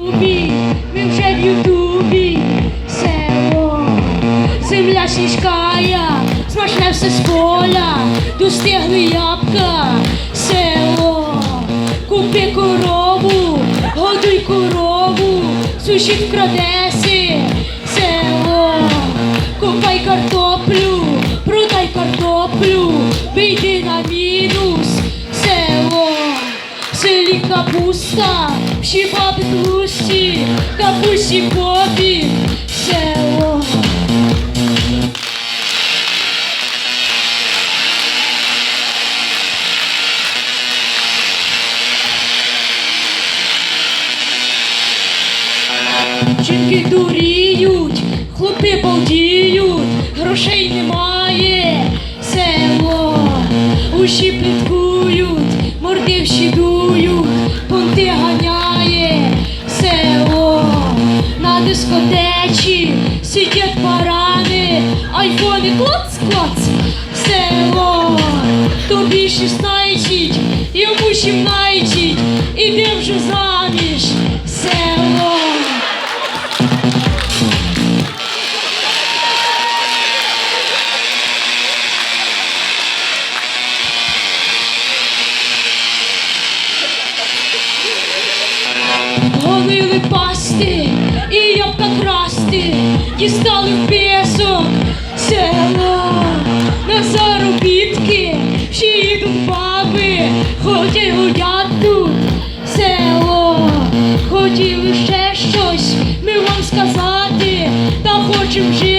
Ютубі, ми вже в Ютубі, село, земля сільськая, смачне все з поля, достигли ябка, село, купи корову, годуй корову, суші вкрадеси, село, купай картоплю, продай картоплю, вийди на селі капуста, всі баби тлусті, капусті попі, село. Жінки дуріють, хлопи балдіють, дискотечі сидять барани, айфони клац-клац, село, тобі шістнадцять, йому сімнадцять, іди вже заміж, село. Гонили пасти ябка красти, дістали в пісок село на заробітки, всі їдуть баби, ходять гулять тут село, хотіли ще щось ми вам сказати, та хочемо жити.